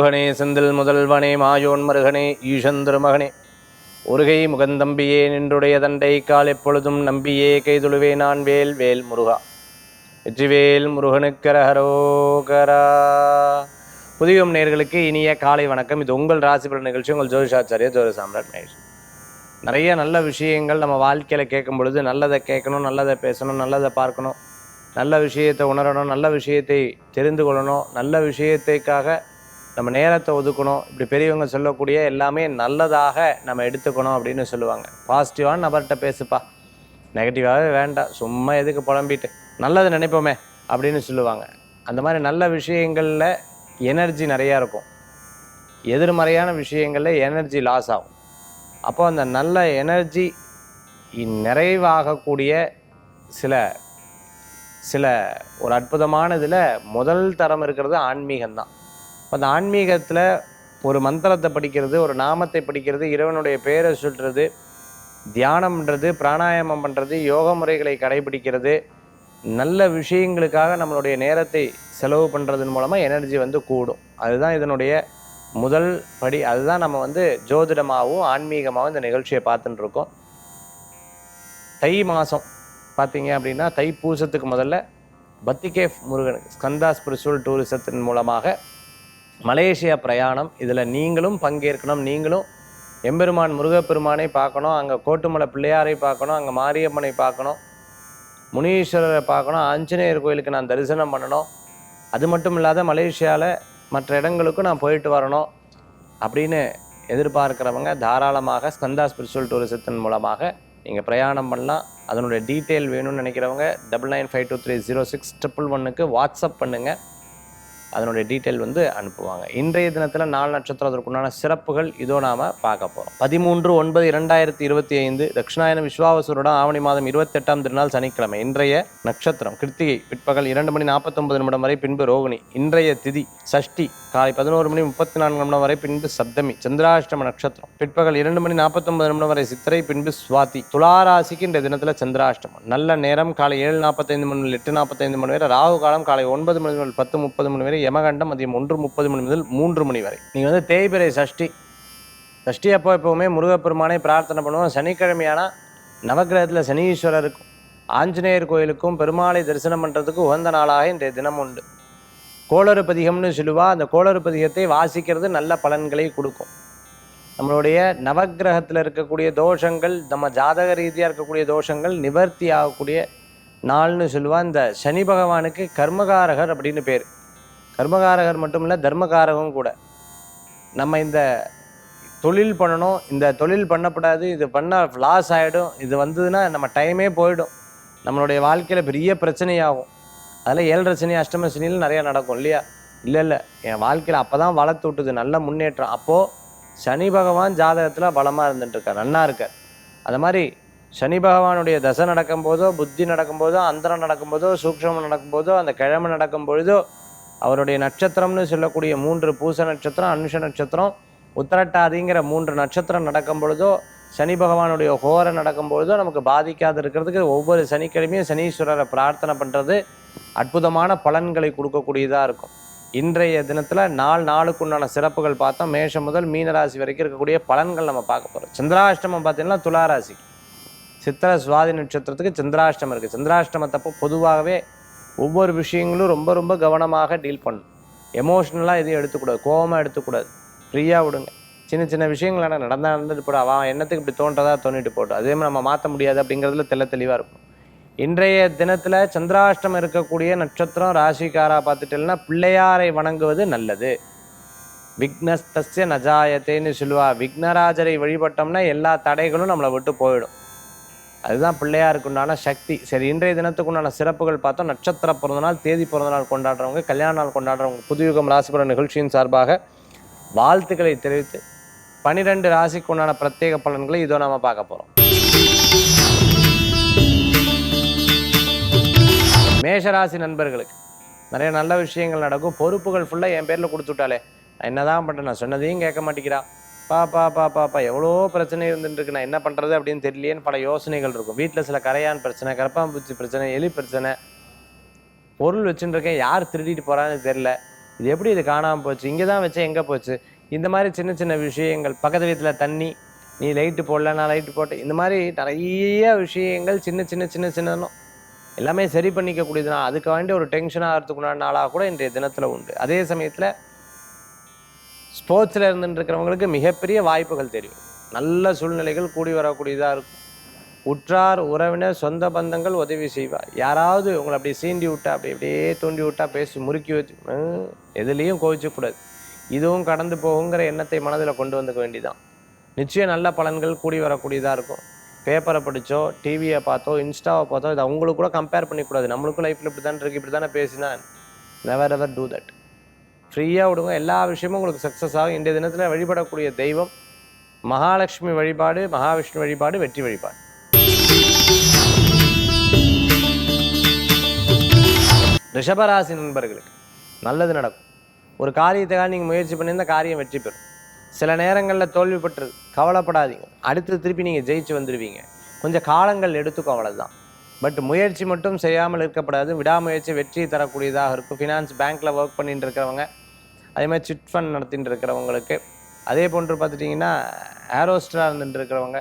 முருகனே செந்தில் முதல்வனே மாயோன் மருகனே ஈஷந்திரு மகனே. ஒருகை முகந்தம்பியே நின்றுடைய தண்டை கால் எப்பொழுதும் நம்பியே கைதுழுவே நான் வேல் வேல் முருகா. வெற்றிவேல் முருகனுக்கரஹரோகரா புதியம் நேர்களுக்கு இனிய காலை வணக்கம். இது உங்கள் ராசிபலன் நிகழ்ச்சி உங்கள் ஜோதிஷாச்சாரிய ஜோதி சாம்ராட் மகேஷ் நிறைய நல்ல விஷயங்கள் நம்ம வாழ்க்கையில் கேட்கும் பொழுது நல்லதை கேட்கணும் நல்லதை பேசணும் நல்லதை பார்க்கணும். நல்ல விஷயத்தை உணரணும் நல்ல விஷயத்தை தெரிந்து கொள்ளணும் நல்ல விஷயத்தைக்காக நம்ம நேரத்தை ஒதுக்கணும். இப்படி பெரியவங்க சொல்லக்கூடிய எல்லாமே நல்லதாக நம்ம எடுத்துக்கணும் அப்படின்னு சொல்லுவாங்க. பாசிட்டிவான நபர்கிட்ட பேசுப்பா. நெகட்டிவாகவே வேண்டாம். சும்மா எதுக்கு புலம்பிட்டு. நல்லது நினைப்போமே அப்படின்னு சொல்லுவாங்க. அந்த மாதிரி நல்ல விஷயங்களில் எனர்ஜி நிறையா இருக்கும். எதிர்மறையான விஷயங்களில் எனர்ஜி லாஸ் ஆகும். அப்போ அந்த நல்ல எனர்ஜி நிறைவாகக்கூடிய சில சில ஒரு அற்புதமான இதில் முதல் தரம் இருக்கிறது ஆன்மீகம்தான். இப்போ அந்த ஆன்மீகத்தில் ஒரு மந்திரத்தை படிக்கிறது ஒரு நாமத்தை படிக்கிறது இறைவனுடைய பேரை சொல்கிறது தியானம்ன்றது பிராணாயாமம் பண்ணுறது யோக முறைகளை கடைபிடிக்கிறது நல்ல விஷயங்களுக்காக நம்மளுடைய நேரத்தை செலவு பண்ணுறதன் மூலமாக எனர்ஜி வந்து கூடும். அதுதான் இதனுடைய முதல் படி. அதுதான் நம்ம வந்து ஜோதிடமாகவும் ஆன்மீகமாகவும் இந்த நிகழ்ச்சியை பார்த்துட்டு இருக்கோம். தை மாதம் பார்த்தீங்க அப்படின்னா தை பூசத்துக்கு முதல்ல பத்திகேஃப் முருகன் ஸ்கந்தா ஸ்பிரிச்சுவல் டூரிசத்தின் மூலமாக மலேசியா பிரயாணம். இதில் நீங்களும் பங்கேற்கணும். நீங்களும் எம்பெருமான் முருகப்பெருமானை பார்க்கணும். அங்கே கோட்டுமலை பிள்ளையாரை பார்க்கணும். அங்கே மாரியம்மனை பார்க்கணும். முனீஸ்வரரை பார்க்கணும். ஆஞ்சநேயர் கோயிலுக்கு நான் தரிசனம் பண்ணணும். அது மட்டும் இல்லாத மலேசியாவில் மற்ற இடங்களுக்கும் நான் போயிட்டு வரணும் அப்படின்னு எதிர்பார்க்குறவங்க தாராளமாக ஸ்கந்தா ஸ்பிரிச்சுவல் டூரிசத்தின் மூலமாக நீங்கள் பிரயாணம் பண்ணலாம். அதனுடைய டீட்டெயில் வேணும்னு நினைக்கிறவங்க double nine five two three zero six triple ஒன்னுக்கு வாட்ஸ்அப் பண்ணுங்கள் அதனுடைய டீட்டெயில் வந்து அனுப்புவாங்க. இன்றைய தினத்தில் நாலு நட்சத்திரம் அதற்குண்டான சிறப்புகள் இதோ நாம் பார்க்க போகிறோம் பதிமூன்று ஒன்பது இரண்டாயிரத்தி இருபத்தி ஐந்து தட்சிணாயன விஸ்வாவசுரோட ஆவணி மாதம் இருபத்தெட்டாம் திருநாள் சனிக்கிழமை. இன்றைய நட்சத்திரம் கிருத்திகை பிற்பகல் இரண்டு மணி நாற்பத்தொன்பது நிமிடம் வரை பின்பு ரோகிணி. இன்றைய திதி சஷ்டி காலை பதினோரு மணி முப்பத்தி நான்கு நிமிடம் வரை பின்பு சப்தமி சந்திராஷ்டம நட்சத்திரம். பிற்பகல் இரண்டு மணி நாற்பத்தொன்பது நிமிடம் வரை சித்திரை பின்பு சுவாதி. துளாராசிக்கு இன்றைய தினத்தில் சந்திராஷ்டமம். நல்ல நேரம் காலை ஏழு நாற்பத்தைந்து மணி எட்டு நாற்பத்தைந்து மணி வரை ராகு காலம் காலை ஒன்பது மணி முதல் பத்து முப்பது மணி வரை யமகண்டம் மதியம் ஒன்று முப்பது மணி முதல் மூன்று மணி வரை. நீங்கள் வந்து தேய்பிரை சஷ்டி. சஷ்டி அப்போ எப்போவுமே முருகப்பெருமானை பிரார்த்தனை பண்ணுவோம். சனிக்கிழமையானால் நவகிரகத்தில் சனீஸ்வரருக்கும் ஆஞ்சநேயர் கோயிலுக்கும் பெருமாளை தரிசனம் பண்ணுறதுக்கு உகந்த நாளாக இன்றைய தினம் உண்டு. கோளறு பதிகம்னு சொல்லுவா அந்த கோளறு பதிகத்தை வாசிக்கிறது நல்ல பலன்களை கொடுக்கும். நம்மளுடைய நவகிரகத்தில் இருக்கக்கூடிய தோஷங்கள் நம்ம ஜாதக ரீதியாக இருக்கக்கூடிய தோஷங்கள் நிவர்த்தி ஆகக்கூடிய நாள்னு சொல்லுவா. இந்த சனி பகவானுக்கு கர்மகாரகர் அப்படின்னு பேர். கர்மகாரகர் மட்டும் இல்லை தர்மகாரகம் கூட. நம்ம இந்த தொழில் பண்ணணும். இந்த தொழில் பண்ணக்கூடாது இது பண்ணால் லாஸ் ஆகிடும் இது வந்ததுன்னா நம்ம டைமே போயிடும். நம்மளுடைய வாழ்க்கையில் பெரிய பிரச்சனையாகும். அதில் ஏழரை சனி அஷ்டம சனியில் நிறையா நடக்கும் இல்லையா? இல்லை இல்லை. என் வாழ்க்கையில் அப்போ தான் வளர்த்து விட்டுது நல்ல முன்னேற்றம். அப்போது சனி பகவான் ஜாதகத்தில் பலமாக இருந்துட்டுருக்கார் நன்னா இருக்கார். அது மாதிரி சனி பகவானுடைய தசை நடக்கும்போதோ புத்தி நடக்கும்போதோ அந்தரம் நடக்கும்போதோ சூக்ஷமம் நடக்கும்போதோ அந்த கிழமை நடக்கும் பொழுதோ அவருடைய நட்சத்திரம்னு சொல்லக்கூடிய மூன்று பூச நட்சத்திரம் அனுஷ நட்சத்திரம் உத்தரட்டாதிங்கிற மூன்று நட்சத்திரம் நடக்கும் பொழுதோ சனி பகவானுடைய ஹோரை நடக்கும் பொழுதோ நமக்கு பாதிக்காது இருக்கிறதுக்கு ஒவ்வொரு சனிக்கிழமையும் சனீஸ்வரரை பிரார்த்தனை பண்ணுறது அற்புதமான பலன்களை கொடுக்கக்கூடியதாக இருக்கும். இன்றைய தினத்தில் நாலு நாளுக்குண்டான சிறப்புகள் பார்த்தோம் மேஷம் முதல் மீனராசி வரைக்கும் இருக்கக்கூடிய பலன்கள் நம்ம பார்க்க போகிறோம் சந்திராஷ்டமம் பார்த்தீங்கன்னா துளாராசி சித்திர சுவாதி நட்சத்திரத்துக்கு சந்திராஷ்டமம் இருக்குது சந்திராஷ்டமத்தப்போ பொதுவாகவே ஒவ்வொரு விஷயங்களும் ரொம்ப ரொம்ப கவனமாக டீல் பண்ணணும் எமோஷ்னலாக எதையும் எடுத்துக்கூடாது. கோபமாக எடுத்துக்கூடாது. ஃப்ரீயாக விடுங்க. சின்ன சின்ன விஷயங்கள் ஆனால் நடந்தால் நடந்துட்டு போட. அவன் எண்ணத்துக்கு இப்படி தோன்றதா தோண்டிட்டு போட்டோம் அதே மாதிரி நம்ம மாற்ற முடியாது அப்படிங்கிறதுல தெல்ல தெளிவாக இருக்கும். இன்றைய தினத்தில் சந்திராஷ்டம் இருக்கக்கூடிய நட்சத்திரம் ராசிக்காரா பார்த்துட்டேன்னா பிள்ளையாரை வணங்குவது நல்லது. விக்னஸ்தஸ்ய நஜாயத்தேன்னு சொல்லுவா. விக்னராஜரை வழிபட்டோம்னா எல்லா தடைகளும் நம்மளை விட்டு போயிடும். அதுதான் பிள்ளையாருக்கு உண்டான சக்தி. சரி இன்றைய தினத்துக்கு உண்டான சிறப்புகள் பார்த்தோம். நட்சத்திர பிறந்தநாள் தேதி பிறந்தநாள் கொண்டாடுறவங்க கல்யாண நாள் கொண்டாடுறவங்க புதுயுகம் ராசிபுர நிகழ்ச்சியின் சார்பாக வாழ்த்துக்களை தெரிவித்து பனிரெண்டு ராசிக்கு உண்டான பிரத்யேக பலன்களை இதோ நாம பார்க்க போகிறோம் மேஷராசி நண்பர்களுக்கு நிறைய நல்ல விஷயங்கள் நடக்கும். பொறுப்புகள் ஃபுல்லாக என் பேரில் கொடுத்துட்டாலே நான் என்னதான் பண்ணுறேன் நான் சொன்னதையும் கேட்க மாட்டேங்கிறா. பாப்பா பா பா எவ்வளோ பிரச்சனை இருந்துட்டு நான் என்ன பண்ணுறது அப்படின்னு தெரியலையேன்னு பல யோசனைகள் இருக்கும். வீட்டில் சில கரையான் பிரச்சனை கரப்பாம்பூச்சி பிரச்சனை எலி பிரச்சனை. பொருள் வச்சுட்டுருக்கேன். யார் திருடிட்டு போகிறான்னு தெரில இது எப்படி இது காணாமல் போச்சு? இங்கே தான் வச்சேன் எங்கே போச்சு? இந்த மாதிரி சின்ன சின்ன விஷயங்கள் பக்கத்து வீட்டில் தண்ணி நீ லைட்டு போடல நான் லைட்டு போட்டேன். இந்த மாதிரி நிறைய விஷயங்கள் சின்ன சின்ன சின்ன சின்னனும் எல்லாமே சரி பண்ணிக்க நான் அதுக்கு வேண்டிய ஒரு டென்ஷன் ஆகிறதுக்குண்டான நாளாக கூட இன்றைய தினத்தில் உண்டு. அதே சமயத்தில் ஸ்போர்ட்ஸில் இருந்துருக்கிறவங்களுக்கு மிகப்பெரிய வாய்ப்புகள் தெரியும். நல்ல சூழ்நிலைகள் கூடி வரக்கூடியதாக இருக்கும். உற்றார் உறவினர் சொந்த பந்தங்கள் உதவி செய்வார் யாராவது உங்களை அப்படி சீண்டி விட்டா அப்படி அப்படியே தூண்டி விட்டா பேசி முறுக்கி வச்சு எதுலேயும் கோவிச்சக்கூடாது இதுவும் கடந்து போகுங்கிற எண்ணத்தை மனதில் கொண்டு வந்துக்க வேண்டிதான் நிச்சயம் நல்ல பலன்கள் கூடி வரக்கூடியதாக இருக்கும். பேப்பரை படித்தோ டிவியை பார்த்தோ இன்ஸ்டாவை பார்த்தோ இதை அவங்களுக்கு கூட கம்பேர் பண்ணிக்கூடாது நம்மளுக்கும் லைஃப்பில் இப்படி தானே இருக்குது இப்படி தானே பேசினா நெவர் எவர் டூ தட் ஃப்ரீயாக விடுங்க. எல்லா விஷயமும் உங்களுக்கு சக்ஸஸ் ஆகும். இன்றைய தினத்தில் வழிபடக்கூடிய தெய்வம் மகாலட்சுமி வழிபாடு மகாவிஷ்ணு வழிபாடு வெற்றி வழிபாடு. ரிஷபராசி நண்பர்களுக்கு நல்லது நடக்கும். ஒரு காரியத்துக்காக நீங்கள் முயற்சி பண்ணியிருந்த காரியம் வெற்றி பெறும். சில நேரங்களில் தோல்வி கவலைப்படாதீங்க. அடுத்து திருப்பி நீங்கள் ஜெயிச்சு வந்துடுவீங்க கொஞ்சம் காலங்கள் எடுத்துக்கும் அவ்வளோதான் பட் முயற்சி மட்டும் செய்யாமல் இருக்கப்படாது விடாமுயற்சி வெற்றி தரக்கூடியதாக இருக்கும். ஃபினான்ஸ் பேங்க்கில் ஒர்க் பண்ணிட்டு இருக்கிறவங்க அதே மாதிரி சிட் ஃபண்ட் நடத்திட்டு இருக்கிறவங்களுக்கு அதே போன்று பார்த்துட்டிங்கன்னா ஏரோஸ்டராக இருந்துட்டு இருக்கிறவங்க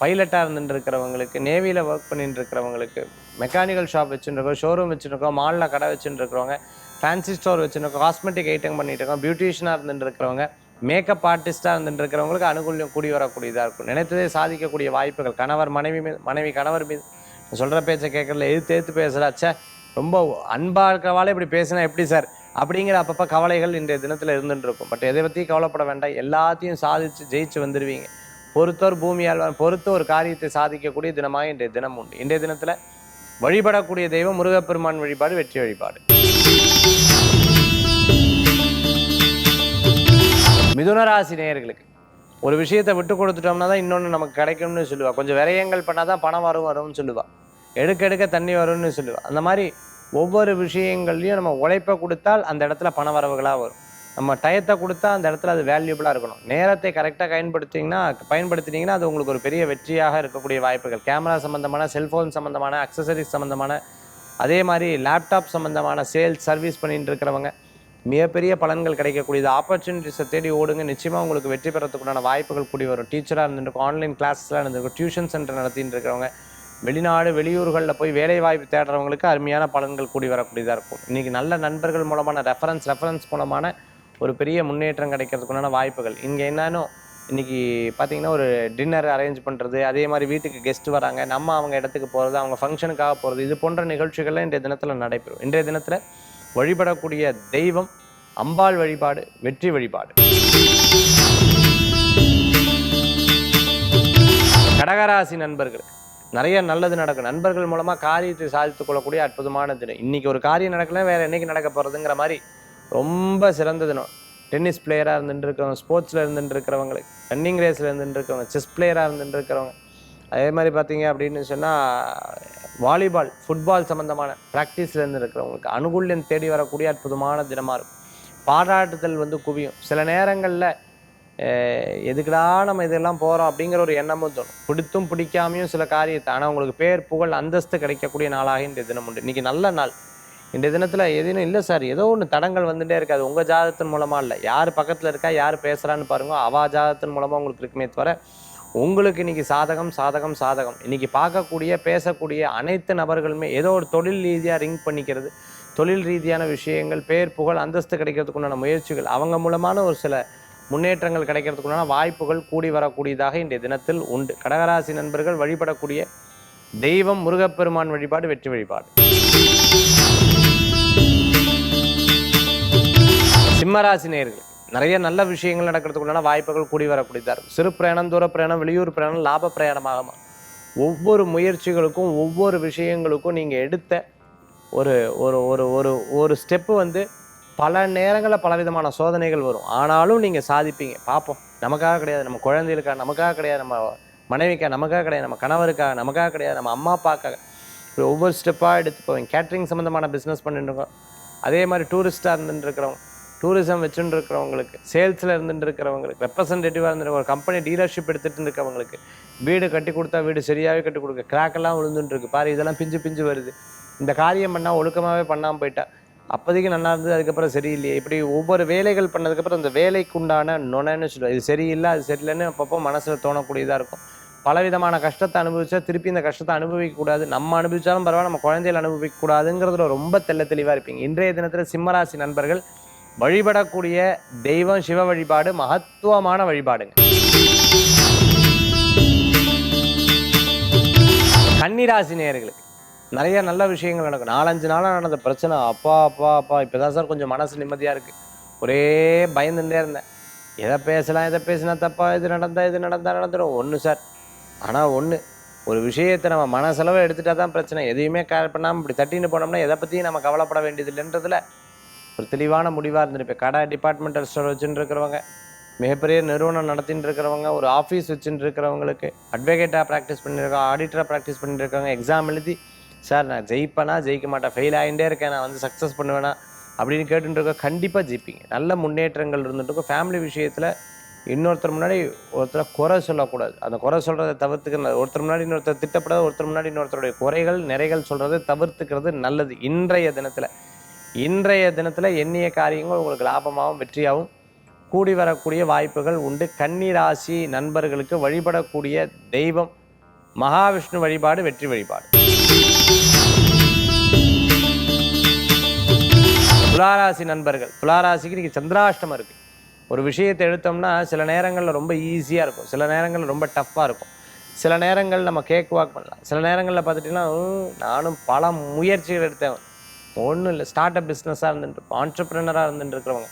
பைலட்டாக இருந்துட்டு இருக்கிறவங்களுக்கு நேவியில் ஒர்க் பண்ணிட்டு இருக்கிறவங்களுக்கு மெக்கானிக்கல் ஷாப் வச்சுருக்கோம் ஷோரூம் வச்சுருக்கோம் மாலில் கடை வச்சுட்டு இருக்கிறவங்க ஃபேன்சி ஸ்டோர் வச்சுருக்கோம் காஸ்மெட்டிக் ஐட்டம் பண்ணிட்டு இருக்கோம் பியூட்டிஷியனாக இருந்துட்டு இருக்கிறவங்க மேக்கப் ஆர்டிஸ்ட்டாக இருந்துட்டு இருக்கிறவங்களுக்கு அனுகூல்யம் கூடி வரக்கூடியதாக இருக்கும். நினைத்ததே சாதிக்கக்கூடிய வாய்ப்புகள் கணவர் மனைவி மீது மனைவி கணவர் மீது. சொல்கிற பேச்சை கேட்கறதுல எது எதிர்த்து பேசுகிறாச்சே ரொம்ப அன்பாக இருக்கிறவாளே இப்படி பேசினா எப்படி சார்? அப்படிங்கிற அப்பப்போ கவலைகள் இன்றைய தினத்தில் இருந்துட்டு இருக்கும். பட் எதை பற்றியும் கவலைப்பட வேண்டாம். எல்லாத்தையும் சாதிச்சு ஜெயிச்சு வந்துடுவீங்க பொறுத்தோர் பூமியால் பொறுத்த ஒரு காரியத்தை சாதிக்கக்கூடிய தினமாக இன்றைய தினம் உண்டு. இன்றைய தினத்தில் வழிபடக்கூடிய தெய்வம் முருகப்பெருமான் வழிபாடு வெற்றி வழிபாடு. மிதுனராசி நேயர்களுக்கு ஒரு விஷயத்தை விட்டு கொடுத்துட்டோம்னா தான் இன்னொன்று நமக்கு கிடைக்கும்னு சொல்லுவா. கொஞ்சம் விரயங்கள் பண்ணால் தான் பணம் வரும் வரும்னு சொல்லுவா. எடுக்க எடுக்க தண்ணி வரும்னு சொல்லுவா. அந்த மாதிரி ஒவ்வொரு விஷயங்கள்லையும் நம்ம உழைப்பை கொடுத்தால் அந்த இடத்துல பண வரவுகளாக வரும். நம்ம டயத்தை கொடுத்தா அந்த இடத்துல அது வேல்யூபிளாக இருக்கணும். நேரத்தை கரெக்டாக பயன்படுத்திங்கன்னா பயன்படுத்தினீங்கன்னா அது உங்களுக்கு ஒரு பெரிய வெற்றியாக இருக்கக்கூடிய வாய்ப்புகள். கேமரா சம்மந்தமான செல்ஃபோன் சம்மந்தமான அக்சசரிஸ் சம்மந்தமான அதே மாதிரி லேப்டாப் சம்மந்தமான சேல்ஸ் சர்வீஸ் பண்ணிட்டு இருக்கிறவங்க மிகப்பெரிய பலன்கள் கிடைக்கக்கூடியது. ஆப்பர்ச்சுனிட்டிஸை தேடி ஓடுங்க. நிச்சயமாக உங்களுக்கு வெற்றி பெறத்துக்குண்டான வாய்ப்புகள் கூடி வரும். டீச்சராக இருந்துருக்கும் ஆன்லைன் கிளாஸ்லாம் இருந்திருக்கும் டியூஷன் சென்டர் நடத்திட்டு இருக்கிறவங்க வெளிநாடு வெளியூர்களில் போய் வேலை வாய்ப்பு தேடுறவங்களுக்கு அருமையான பலன்கள் கூடி வரக்கூடியதாக இருக்கும். இன்றைக்கி நல்ல நண்பர்கள் மூலமான ரெஃபரன்ஸ் ரெஃபரன்ஸ் மூலமான ஒரு பெரிய முன்னேற்றம் கிடைக்கிறதுக்குண்டான வாய்ப்புகள். இங்கே என்னன்னு இன்னைக்கு பார்த்தீங்கன்னா ஒரு டின்னர் அரேஞ்ச் பண்ணுறது அதே மாதிரி வீட்டுக்கு கெஸ்ட் வராங்க நம்ம அவங்க இடத்துக்கு போகிறது அவங்க ஃபங்க்ஷனுக்காக போகிறது இது போன்ற நிகழ்ச்சிகள்லாம் இன்றைய தினத்தில் நடைபெறும். இன்றைய தினத்தில் வழிபடக்கூடிய தெய்வம் அம்பாள் வழிபாடு வெற்றி வழிபாடு. கடகராசி நண்பர்கள் நிறைய நல்லது நடக்கும். நண்பர்கள் மூலமாக காரியத்தை சாதித்து கொள்ளக்கூடிய அற்புதமான தினம். இன்றைக்கி ஒரு காரியம் நடக்கல வேறு என்றைக்கு நடக்க போகிறதுங்கிற மாதிரி ரொம்ப சிறந்த தினம். டென்னிஸ் பிளேயராக இருந்துட்டு இருக்கிறவங்க ஸ்போர்ட்ஸில் இருந்துட்டு இருக்கிறவங்களுக்கு ரன்னிங் ரேஸில் இருந்துட்டு இருக்கிறவங்க செஸ் பிளேயராக இருந்துட்டு இருக்கிறவங்க. அதே மாதிரி பார்த்தீங்க அப்படின்னு சொன்னால் வாலிபால் ஃபுட்பால் சம்மந்தமான ப்ராக்டிஸில் இருந்து இருக்கிறவங்களுக்கு அனுகூல்யம் தேடி வரக்கூடிய அற்புதமான தினமாக இருக்கும். பாராட்டுதல் வந்து குவியும். சில நேரங்களில் எதுக்குடா நம்ம இதெல்லாம் போகிறோம் அப்படிங்கிற ஒரு எண்ணமும் தோணும். பிடித்தும் பிடிக்காமையும் சில காரியத்தை ஆனால் உங்களுக்கு பேர் புகழ் அந்தஸ்து கிடைக்கக்கூடிய நாளாக இந்த தினம் உண்டு. இன்றைக்கி நல்ல நாள். இந்த தினத்தில் எதுவும் இல்லை சார். ஏதோ ஒன்று தடங்கள் வந்துட்டே இருக்காது உங்கள் ஜாதகத்தின் மூலமாக இல்லை. யார் பக்கத்தில் இருக்கா யார் பேசுகிறான்னு பாருங்கோ. அவா ஜாதகத்தின் மூலமாக உங்களுக்கு இருக்குமே தவிர உங்களுக்கு இன்றைக்கி சாதகம் சாதகம் சாதகம். இன்றைக்கி பார்க்கக்கூடிய பேசக்கூடிய அனைத்து நபர்களுமே ஏதோ ஒரு தொழில் ரீதியாக ரிங் பண்ணிக்கிறது தொழில் ரீதியான விஷயங்கள் பேர் புகழ் அந்தஸ்து கிடைக்கிறதுக்குண்டான முயற்சிகள் அவங்க மூலமான ஒரு சில முன்னேற்றங்கள் கிடைக்கிறதுக்குண்டான வாய்ப்புகள் கூடி வரக்கூடியதாக இன்றைய தினத்தில் உண்டு. கடகராசி நண்பர்கள் வழிபடக்கூடிய தெய்வம் முருகப்பெருமான் வழிபாடு வெற்றி வழிபாடு. சிம்மராசி நேர்கள் நிறைய நல்ல விஷயங்கள் நடக்கிறதுக்குண்டான வாய்ப்புகள் கூடி வரக்கூடியதாக இருக்கும் சிறு பிரயாணம் தூர பிரயாணம் வெளியூர் பிரயாணம் லாப பிரயாணமாக ஒவ்வொரு முயற்சிகளுக்கும் ஒவ்வொரு விஷயங்களுக்கும் நீங்கள் எடுத்த ஒரு ஒரு ஒரு ஒரு ஒரு ஸ்டெப்பு வந்து பல நேரங்களில் பலவிதமான சோதனைகள் வரும். ஆனாலும் நீங்கள் சாதிப்பீங்க. பார்ப்போம் நமக்காக கிடையாது. நம்ம குழந்தைகளுக்காக நமக்காக கிடையாது. நம்ம மனைவிக்காக நமக்காக கிடையாது. நம்ம கணவருக்காக நமக்காக கிடையாது. நம்ம அம்மா அப்பாக்காக ஒவ்வொரு ஸ்டெப்பாக எடுத்து போவீங்க. கேட்ரிங் சம்மந்தமான பிஸ்னஸ் பண்ணிட்டுருக்கோம் அதே மாதிரி டூரிஸ்ட்டாக இருந்துட்டுருக்கிறவங்க டூரிசம் வச்சுட்டு இருக்கிறவங்களுக்கு சேல்ஸில் இருந்துட்டு இருக்கிறவங்களுக்கு ரெப்ரசன்டேட்டிவாக இருந்துட்டு ஒரு கம்பெனி டீலர்ஷிப் எடுத்துகிட்டு இருக்கிறவங்களுக்கு வீடு கட்டி கொடுத்தா வீடு சரியாகவே கட்டி கொடுக்க கிராக்கெல்லாம் விழுந்துட்டுருக்கு பாரு இதெல்லாம் பிஞ்சு பிஞ்சு வருது. இந்த காரியம் பண்ணால் ஒழுக்கமாகவே பண்ணாமல் போயிட்டா. அப்போதைக்கு நல்லா இருந்தது அதுக்கப்புறம் சரியில்லையே. இப்படி ஒவ்வொரு வேலைகள் பண்ணதுக்கப்புறம் அந்த வேலைக்குண்டான நுணன்னு சொல்லுவோம் இது சரியில்லை அது சரியில்லைன்னு அப்பப்போ மனசில் தோணக்கூடியதாக இருக்கும். பலவிதமான கஷ்டத்தை அனுபவிச்சா திருப்பி இந்த கஷ்டத்தை அனுபவிக்கக்கூடாது. நம்ம அனுபவித்தாலும் பரவாயில்ல நம்ம குழந்தைகள் அனுபவிக்கக்கூடாதுங்கிறதுல ரொம்ப தெள்ள தெளிவாக இருப்பீங்க. இன்றைய தினத்தில் சிம்மராசி நண்பர்கள் வழிபடக்கூடிய தெய்வம் சிவ வழிபாடு மகத்துவமான வழிபாடுங்க. கன்னிராசி நேர்களுக்கு நிறைய நல்ல விஷயங்கள் நடக்கும். நாலஞ்சு நாளாக நடந்த பிரச்சனை. அப்பா அப்பா அப்பா. இப்போ தான் சார் கொஞ்சம் மனசு நிம்மதியாக இருக்குது ஒரே பயந்துட்டே இருந்தேன். எதை பேசலாம் எதை பேசினா தப்பா? இது நடந்தால் இது நடந்தால் நடந்துடும். ஒன்று சார். ஆனால் ஒன்று ஒரு விஷயத்தை நம்ம மனசளவு எடுத்துட்டா தான் பிரச்சனை. எதையுமே கேர் பண்ணாமல் இப்படி தட்டின்னு போனோம்னா எதை பற்றியும் நம்ம கவலைப்பட வேண்டியதில்லைன்றதுல ஒரு தெளிவான முடிவாக இருந்திருப்பேன். கடை டிபார்ட்மெண்டல் ஸ்டோர் வச்சுட்டு இருக்கிறவங்க மிகப்பெரிய நிறுவனம் நடத்தின்னு இருக்கிறவங்க ஒரு ஆஃபீஸ் வச்சுட்டு இருக்கிறவங்களுக்கு அட்வொகேட்டாக ப்ராக்டிஸ் பண்ணியிருக்கோம் ஆடிட்டராக ப்ராக்டிஸ் பண்ணிட்டு எக்ஸாம் எழுதி சார் நான் ஜெயிப்பேனா ஜெயிக்க மாட்டேன். ஃபெயில் ஆகிட்டே இருக்கேன். நான் வந்து சக்ஸஸ் பண்ணுவேனா? அப்படின்னு கேட்டுட்டு இருக்க கண்டிப்பாக ஜெயிப்பீங்க. நல்ல முன்னேற்றங்கள் இருந்துட்டு ஃபேமிலி விஷயத்தில் இன்னொருத்தர் முன்னாடி ஒருத்தரை குறை சொல்லக்கூடாது. அந்த குறை சொல்கிறத தவிர்த்துக்கிறது ஒருத்தர் முன்னாடி இன்னொருத்தர் திட்டப்படாத ஒருத்தர் முன்னாடி இன்னொருத்தருடைய குறைகள் நிறைகள் சொல்கிறத தவிர்த்துக்கிறது நல்லது. இன்றைய தினத்தில் இன்றைய தினத்தில் எண்ணிய காரியங்கள் உங்களுக்கு லாபமாகவும் வெற்றியாகவும் கூடி வரக்கூடிய வாய்ப்புகள் உண்டு. கன்னிராசி நண்பர்களுக்கு வழிபடக்கூடிய தெய்வம் மகாவிஷ்ணு வழிபாடு வெற்றி வழிபாடு. துளாராசி நண்பர்கள். துளாராசிக்கு இன்றைக்கி சந்திராஷ்டமம் இருக்குது ஒரு விஷயத்தை எடுத்தோம்னா சில நேரங்களில் ரொம்ப ஈஸியாக இருக்கும். சில நேரங்களில் ரொம்ப டஃப்பாக இருக்கும். சில நேரங்கள் நம்ம கேக் வாக் பண்ணலாம். சில நேரங்களில் பார்த்துட்டிங்கன்னா நானும் பல முயற்சிகள் எடுத்தேன். ஒன்றும் இல்லை. ஸ்டார்ட் அப் பிஸ்னஸாக இருந்துட்டு இருப்போம் ஆண்டர்பிரினராக இருந்துட்டு இருக்கிறவங்க.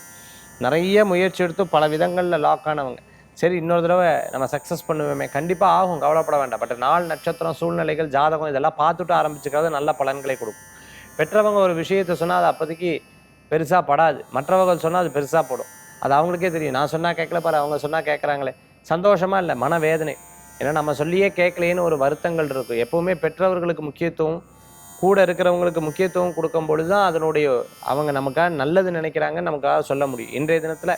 நிறைய முயற்சி எடுத்து பல விதங்களில் லாக் ஆனவங்க. சரி இன்னொரு தடவை நம்ம சக்ஸஸ் பண்ணுவோமே. கண்டிப்பாக ஆகும். கவலைப்பட வேண்டாம். பட் நாள் நட்சத்திரம் சூழ்நிலைகள் ஜாதகம் இதெல்லாம் பார்த்துட்டு ஆரம்பிச்சுக்கிறது நல்ல பலன்களை கொடுக்கும். பெற்றவங்க ஒரு விஷயத்தை சொன்னால் அது அப்போதைக்கு பெருசாக படாது. மற்றவர்கள் சொன்னால் அது பெருசாக போடும். அது அவங்களுக்கே தெரியும். நான் சொன்னால் கேட்கல பாரு அவங்க சொன்னால் கேட்குறாங்களே. சந்தோஷமாக இல்லை மனவேதனை. ஏன்னா நம்ம சொல்லியே கேட்கலேன்னு ஒரு வருத்தங்கள் இருக்கும். எப்போவுமே பெற்றவர்களுக்கு முக்கியத்துவம் கூட இருக்கிறவங்களுக்கு முக்கியத்துவம் கொடுக்கும் பொழுது தான் அதனுடைய அவங்க நமக்காக நல்லது நினைக்கிறாங்க நமக்காக சொல்ல முடியும். இன்றைய தினத்தில்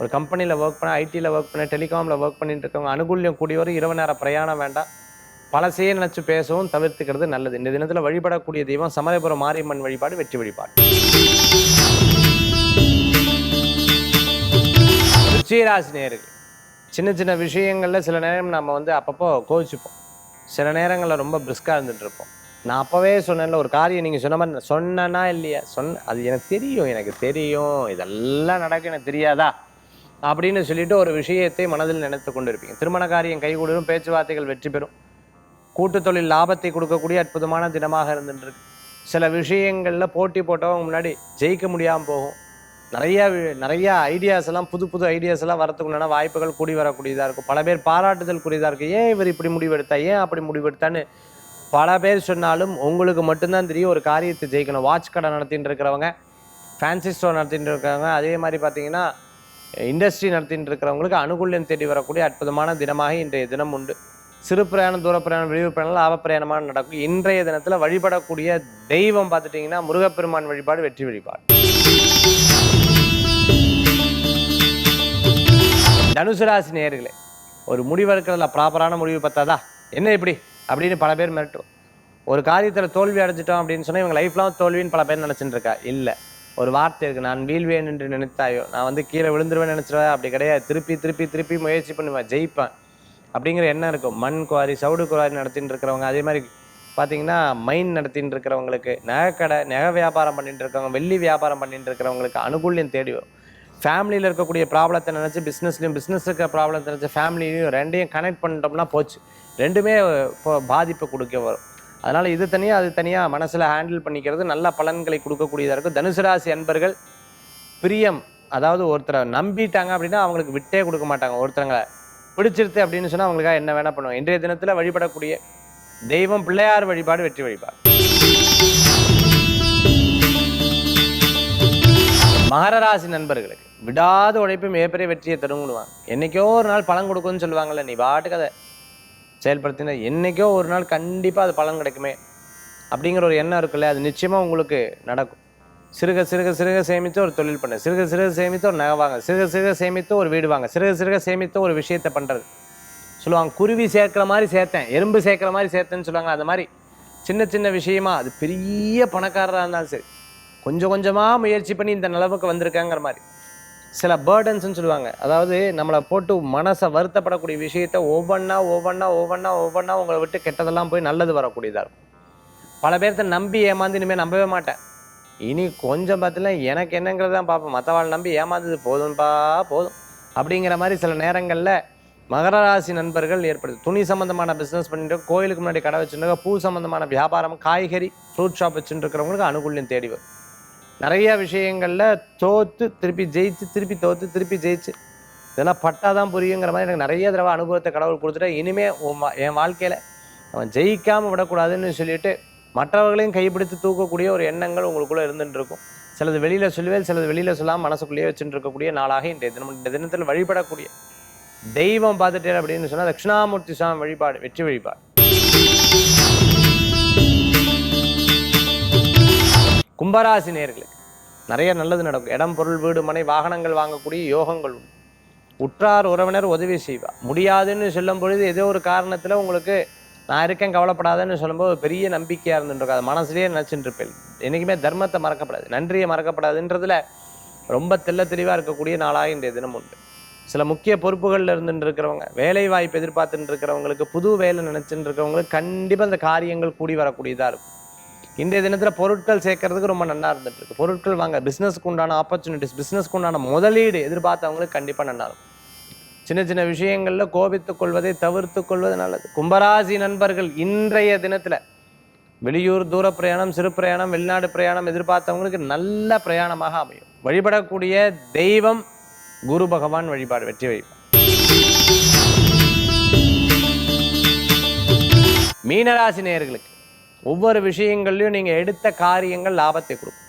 ஒரு கம்பெனியில் ஒர்க் பண்ண ஐடியில் ஒர்க் பண்ண டெலிகாமில் ஒர்க் பண்ணிட்டு இருக்கவங்க அனுகூல்யம் கூடியவர் இரவு நேர பிரயாணம் வேண்டாம். பழசையே நினச்சி பேசவும் தவிர்த்துக்கிறது நல்லது. இந்த தினத்தில் வழிபடக்கூடிய தெய்வம் சமயபுரம் மாரியம்மன் வழிபாடு வெற்றி வழிபாடு. விருச்சிகராசி நேர்கள் சின்ன சின்ன விஷயங்களில் சில நேரம் நம்ம வந்து அப்பப்போ கோவிச்சுப்போம். சில நேரங்களில் ரொம்ப பிரிஸ்காக இருந்துட்டுருப்போம். நான் அப்போவே சொன்னேன்ல ஒரு காரியம் நீங்கள் சொன்ன மாதிரி சொன்னனா இல்லையா? சொன்ன அது எனக்கு தெரியும் எனக்கு தெரியும். இதெல்லாம் நடக்கும் எனக்கு தெரியாதா? அப்படின்னு சொல்லிட்டு ஒரு விஷயத்தை மனதில் நினைத்து கொண்டு இருப்பீங்க திருமண காரியம் கைகூடும் பேச்சுவார்த்தைகள் வெற்றி பெறும். கூட்டு தொழில் லாபத்தை கொடுக்கக்கூடிய அற்புதமான தினமாக இருந்துட்டுருக்கு. சில விஷயங்களில் போட்டி போட்டவங்க முன்னாடி ஜெயிக்க முடியாமல் போகும். நிறைய நிறைய ஐடியாஸ் எல்லாம் புது புது ஐடியாஸ் எல்லாம் வரத்துக்குள்ளான வாய்ப்புகள் கூடி வரக்கூடியதாக இருக்கும். பல பேர் பாராட்டுதல் இருக்குது இருக்கும். ஏன் இவர் இப்படி முடிவெடுத்தா ஏன் அப்படி முடிவெடுத்தான்னு பல பேர் சொன்னாலும் உங்களுக்கு மட்டும்தான் தெரியும். ஒரு காரியத்தை ஜெயிக்கணும். வாட்ச் கடை நடத்திட்டு இருக்கிறவங்க ஃபேன்சி ஸ்டோர் நடத்திட்டு இருக்கிறவங்க அதே மாதிரி பார்த்தீங்கன்னா இண்டஸ்ட்ரி நடத்திட்டு இருக்கிறவங்களுக்கு அனுகூல்யம் தேடி வரக்கூடிய அற்புதமான தினமாக இன்றைய தினம் உண்டு. சிறு பிரயாணம் தூர பிரயாணம் விழிவு பிரயாணம் லாப பிரயாணமாக நடக்கும். இன்றைய தினத்தில் வழிபடக்கூடிய தெய்வம் பார்த்துட்டிங்கன்னா முருகப்பெருமான் வழிபாடு வெற்றி வழிபாடு. தனுசு ராசி ஒரு முடிவு எடுக்கிறதுல ப்ராப்பரான முடிவு பார்த்தாதா என்ன இப்படி? அப்படின்னு பல பேர் மிரட்டும் ஒரு காரியத்தில் தோல்வி அடைஞ்சிட்டோம் அப்படின்னு சொன்னால் இவங்க லைஃப்லாம் தோல்வின்னு பல பேர் நினச்சிட்டு இருக்கா இல்லை. ஒரு வார்த்தை இருக்குது நான் வீழ்வேன் என்று நினைத்தாயோ? நான் வந்து கீழே விழுந்துருவேன் நினச்சிருவேன் அப்படி கிடையாது. திருப்பி திருப்பி திருப்பி முயற்சி பண்ணுவேன் ஜெயிப்பேன். அப்படிங்கிற எண்ணம் இருக்கும். மண் குவாரி சவுடு குவாரி நடத்தின்னு இருக்கிறவங்க அதே மாதிரி பார்த்தீங்கன்னா மைன் நடத்தின்னு இருக்கிறவங்களுக்கு நகைக்கடை நகை வியாபாரம் பண்ணிட்டு இருக்கவங்க வெள்ளி வியாபாரம் பண்ணிட்டு இருக்கிறவங்களுக்கு அனுகூல்யம் தேடி வரும். ஃபேமிலியில் இருக்கக்கூடிய ப்ராப்ளத்தை நினச்சி பிஸ்னஸ்லையும் பிஸ்னஸ் இருக்கிற ப்ராப்ளத்தை நினச்சி ஃபேமிலியும் ரெண்டையும் கனெக்ட் பண்ணிட்டோம்னா போச்சு. ரெண்டுமே இப்போ பாதிப்பை கொடுக்க வரும். அதனால் இது தனியாக அது தனியாக மனசில் ஹேண்டில் பண்ணிக்கிறது நல்ல பலன்களை கொடுக்கக்கூடியதாக இருக்கும். தனுசு ராசி அன்பர்கள் பிரியம் அதாவது ஒருத்தரை நம்பிட்டாங்க அப்படின்னா அவங்களுக்கு விட்டே கொடுக்க மாட்டாங்க. ஒருத்தரங்களை பிடிச்சிருது அப்படின்னு சொன்னால் அவங்களுக்காக என்ன வேணால் பண்ணுவாங்க. இன்றைய தினத்தில் வழிபடக்கூடிய தெய்வம் பிள்ளையார் வழிபாடு வெற்றி வழிபாடு. மகர ராசி நண்பர்களுக்கு விடாத உழைப்பு மிகப்பெரிய வெற்றியை தருங்குடுவாங்க என்னைக்கோ ஒரு நாள் பலன் கொடுக்கும்னு சொல்லுவாங்கல்ல நீ பாட்டுக்கு அதை செயல்படுத்தினா என்னைக்கோ ஒரு நாள் கண்டிப்பாக அது பலன் கிடைக்குமே அப்படிங்கிற ஒரு எண்ணம் இருக்குல்ல அது நிச்சயமாக உங்களுக்கு நடக்கும். சிறுக சிறுக சிறுக சேமித்து ஒரு தொழில் பண்ணு. சிறுக சிறுக சேமித்து ஒரு நகை வாங்க. சிறுக சிறுக சேமித்து ஒரு வீடு வாங்க. சிறுக சிறுக சேமித்து ஒரு விஷயத்தை பண்ணுறது சொல்லுவாங்க குருவி சேர்க்குற மாதிரி சேர்த்தேன் எறும்பு சேர்க்குற மாதிரி சேர்த்தேன்னு சொல்லுவாங்க அது மாதிரி சின்ன சின்ன விஷயமா அது பெரிய பணக்காரராக இருந்தாலும் சரி. கொஞ்சம் கொஞ்சமாக முயற்சி பண்ணி இந்த நிலவுக்கு வந்திருக்காங்கிற மாதிரி. சில பேர்டன்ஸ்னு சொல்லுவாங்க. அதாவது நம்மளை போட்டு மனசை வருத்தப்படக்கூடிய விஷயத்த ஒவ்வொன்றா ஒவ்வொன்றா ஒவ்வொன்றா ஒவ்வொன்றா உங்களை விட்டு கெட்டதெல்லாம் போய் நல்லது வரக்கூடியதாக இருக்கும். பல பேர்த்த நம்பி ஏமாந்து இனிமேல் நம்பவே மாட்டேன். இனி கொஞ்சம் பார்த்துல எனக்கு என்னங்கிறது தான் பார்ப்பேன். மற்றவாள் நம்பி ஏமாந்தது போதும்பா போதும். அப்படிங்கிற மாதிரி சில நேரங்களில் மகர ராசி நண்பர்கள் ஏற்படுது. துணி சம்மந்தமான பிஸ்னஸ் பண்ணிட்டு கோயிலுக்கு முன்னாடி கடை வச்சுருக்கோம் பூ சம்மந்தமான வியாபாரம் காய்கறி ஃப்ரூட் ஷாப் வச்சுட்டு இருக்கிறவங்களுக்கு அனுகூல்யம் தேடி வரும். நிறைய விஷயங்களில் தோற்று திருப்பி ஜெயிச்சு திருப்பி தோற்று திருப்பி ஜெயிச்சு. இதெல்லாம் பட்டாதான் புரியுங்கிற மாதிரி எனக்கு நிறைய தடவை அனுபவத்தை கடவுள் கொடுத்துட்டா இனிமே உன் என் வாழ்க்கையில் அவன் ஜெயிக்காமல் விடக்கூடாதுன்னு சொல்லிட்டு மற்றவர்களையும் கைப்பிடித்து தூக்கக்கூடிய ஒரு எண்ணங்கள் உங்களுக்குள்ளே இருந்துட்டு இருக்கும் சிலது வெளியில் சொல்லுவேன் சிலது வெளியில் சொல்லாமல் மனசுக்குள்ளேயே வச்சுட்டு இருக்கக்கூடிய நாளாக இன்றைய தினம் இந்த தினத்தில் வழிபடக்கூடிய தெய்வம் பார்த்துட்டேன் அப்படின்னு சொன்னால் தட்சிணாமூர்த்தி சுவாமி வழிபாடு வெற்றி வழிபாடு. கும்பராசி நேர்களுக்கு நிறைய நல்லது நடக்கும். இடம் பொருள் வீடு மனை வாகனங்கள் வாங்கக்கூடிய யோகங்கள் உண்டு. உற்றார் உறவினர் உதவி செய்வா. முடியாதுன்னு சொல்லும் பொழுது ஏதோ ஒரு காரணத்தில் உங்களுக்கு நான் இருக்கேன் கவலைப்படாதேன்னு சொல்லும்போது ஒரு பெரிய நம்பிக்கையாக இருந்துட்டு அது மனசுலேயே நினச்சிட்டு இருப்பேன். என்றைக்குமே தர்மத்தை மறக்கப்படாது. நன்றியை மறக்கப்படாதுன்றதுல ரொம்ப தெல்ல தெளிவாக இருக்கக்கூடிய நாளாக இன்றைய தினம் உண்டு. சில முக்கிய பொறுப்புகளில் இருந்துட்டு இருக்கிறவங்க வேலை வாய்ப்பு எதிர்பார்த்துட்டு இருக்கிறவங்களுக்கு புது வேலை நினச்சிட்டு இருக்கிறவங்களுக்கு கண்டிப்பாக அந்த காரியங்கள் கூடி வரக்கூடியதாக இருக்கும். இன்றைய தினத்தில் பொருட்கள் சேர்க்கறதுக்கு ரொம்ப நல்லா இருந்துட்டு இருக்கு பொருட்கள் வாங்க பிஸ்னஸ்க்கு உண்டான ஆப்பர்ச்சுனிட்டிஸ் பிஸ்னஸ்க்கு உண்டான முதலீடு எதிர்பார்த்தவங்களுக்கு கண்டிப்பாக நல்லா இருக்கும். சின்ன சின்ன விஷயங்களில் கோபித்துக் கொள்வதை தவிர்த்து கொள்வது நல்லது. கும்பராசி நண்பர்கள் இன்றைய தினத்தில் வெளியூர் தூர பிரயாணம் சிறு பிரயாணம் வெளிநாடு பிரயாணம் எதிர்பார்த்தவங்களுக்கு நல்ல பிரயாணமாக அமையும். வழிபடக்கூடிய தெய்வம் குரு பகவான் வழிபாடு வெற்றி வழிபாடு. மீனராசி நேயர்களுக்கு ஒவ்வொரு விஷயங்கள்லையும் நீங்கள் எடுத்த காரியங்கள் லாபத்தை கொடுக்கும்.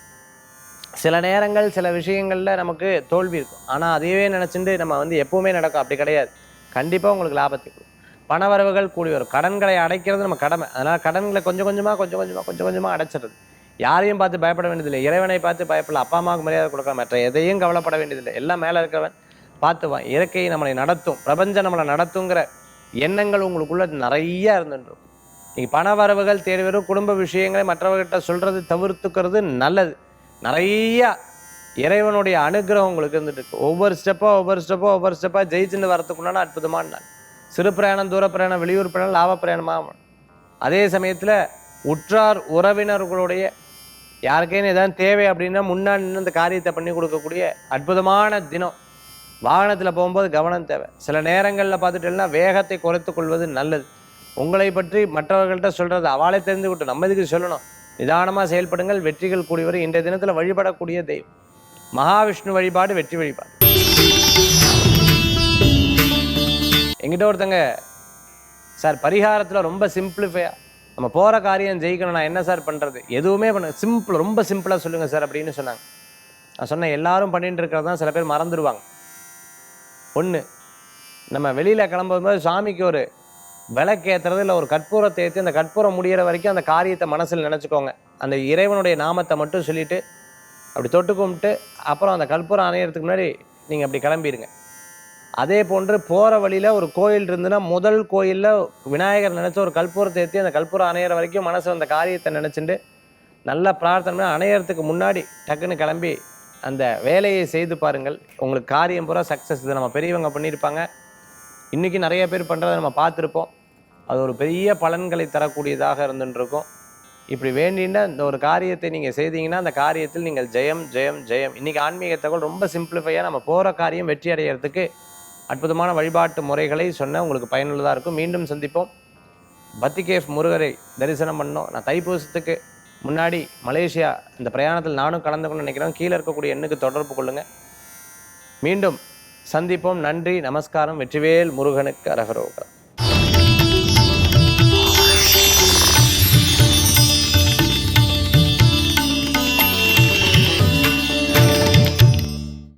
சில நேரங்கள் சில விஷயங்களில் நமக்கு தோல்வி இருக்கும். ஆனால் அதையவே நினச்சிட்டு நம்ம வந்து எப்பவுமே நடக்கும். அப்படி கிடையாது. கண்டிப்பாக உங்களுக்கு லாபத்தை கொடுக்கும். பணவரவுகள் கூடி வரும். கடன்களை அடைக்கிறது நம்ம கடமை. அதனால் கடன்களை கொஞ்சம் கொஞ்சமாக கொஞ்சம் கொஞ்சமாக கொஞ்சம் கொஞ்சமாக அடைச்சிடுறது. யாரையும் பார்த்து பயப்பட வேண்டியதில்லை. இறைவனை பார்த்து பயப்படல அப்பா அம்மாவுக்கு மரியாதை கொடுக்க மற்ற எதையும் கவலைப்பட வேண்டியதில்லை. எல்லாம் மேலே இருக்கிறவன் பார்த்துவான். இயற்கை நம்மளை நடத்தும். பிரபஞ்சம் நம்மளை நடத்துங்கிற எண்ணங்கள் உங்களுக்குள்ள நிறைய இருந்துருக்கும் நீங்கள் பண வரவுகள் தேடி குடும்ப விஷயங்களை மற்றவர்கிட்ட சொல்கிறது தவிர்த்துக்கிறது நல்லது. நிறையா இறைவனுடைய அனுகிரகம் உங்களுக்கு இருந்துட்டு இருக்கு. ஒவ்வொரு ஸ்டெப்பாக ஒவ்வொரு ஸ்டெப்பாக ஒவ்வொரு ஸ்டெப்பாக ஜெயிச்சுன்னு வரத்துக்குண்டான அற்புதமான நாள். சிறு பிரயாணம் தூர பிரயாணம் வெளியூர் பிரயாணம் லாப பிரயாணமாக அதே சமயத்தில் உற்றார் உறவினர்களுடைய யாருக்கேன்னு ஏதாவது தேவை அப்படின்னா முன்னாடி நின்று காரியத்தை பண்ணி கொடுக்கக்கூடிய அற்புதமான தினம். வாகனத்தில் போகும்போது கவனம் தேவை. சில நேரங்களில் பார்த்துட்டேன்னா வேகத்தை குறைத்து கொள்வது நல்லது. உங்களை பற்றி மற்றவர்கள்ட்ட சொல்கிறது அவளே தெரிந்து விட்டு நம்ம இதுக்கு சொல்லணும்? நிதானமாக செயல்படுங்கள் வெற்றிகள் கூடி வரும். இன்றைய தினத்தில் வழிபடக்கூடிய தெய்வம். மகாவிஷ்ணு வழிபாடு வெற்றி வழிபாடு. எங்கிட்ட ஒருத்தங்க சார் பரிகாரத்தில் ரொம்ப சிம்பிளிஃபையாக நம்ம போகிற காரியம் ஜெயிக்கணும். நான் என்ன சார் பண்ணுறது எதுவுமே பண்ண சிம்பிள் ரொம்ப சிம்பிளாக சொல்லுங்கள் சார் அப்படின்னு சொன்னாங்க. நான் சொன்னேன் எல்லாரும் பண்ணிட்டு இருக்கிறது? தான் சில பேர் மறந்துடுவாங்க ஒன்று நம்ம வெளியில் கிளம்பும்போது சாமிக்கு ஒரு விளக்கேற்றுறது இல்லை ஒரு கற்பூரத்தை ஏற்றி அந்த கற்பூரம் முடியிற வரைக்கும் அந்த காரியத்தை மனசில் நினச்சிக்கோங்க. அந்த இறைவனுடைய நாமத்தை மட்டும் சொல்லிவிட்டு அப்படி தொட்டு கும்பிட்டு அப்புறம் அந்த கற்பூரம் அணையிறதுக்கு முன்னாடி நீங்கள் அப்படி கிளம்பிடுங்க அதே போன்று போகிற வழியில் ஒரு கோயில் இருந்துன்னா முதல் கோயிலில் விநாயகர் நினச்ச ஒரு கற்பூரத்தை ஏற்றி அந்த கற்பூரம் அணையிற வரைக்கும் மனசில் அந்த காரியத்தை நினச்சிட்டு நல்லா பிரார்த்தனை பண்ணி அணையறதுக்கு முன்னாடி டக்குன்னு கிளம்பி அந்த வேலையை செய்து பாருங்கள். உங்களுக்கு காரியம் பூரா சக்ஸஸ் இது நம்ம பெரியவங்க பண்ணியிருப்பாங்க. இன்றைக்கி நிறைய பேர் பண்ணுறதை நம்ம பார்த்துருப்போம். அது ஒரு பெரிய பலன்களை தரக்கூடியதாக இருந்துருக்கும் இப்படி வேண்டின இந்த ஒரு காரியத்தை நீங்கள் செய்தீங்கன்னா அந்த காரியத்தில் நீங்கள் ஜெயம் ஜெயம் ஜெயம். இன்றைக்கி ஆன்மீக தகவல் ரொம்ப சிம்பிளிஃபையாக நம்ம போகிற காரியம் வெற்றி அடைகிறதுக்கு அற்புதமான வழிபாட்டு முறைகளை சொன்ன உங்களுக்கு பயனுள்ளதாக இருக்கும். மீண்டும் சந்திப்போம். பத்திகேஃப் முருகரை தரிசனம் பண்ணோம். நான் தைப்பூசத்துக்கு முன்னாடி மலேசியா இந்த பிரயாணத்தில் நானும் கலந்துக்கணும்னு நினைக்கிறேன். கீழே இருக்கக்கூடிய எண்ணுக்கு தொடர்பு கொள்ளுங்கள் மீண்டும் சந்திப்போம். நன்றி. நமஸ்காரம். வெற்றிவேல் முருகனுக்கு அரகரோகரம்.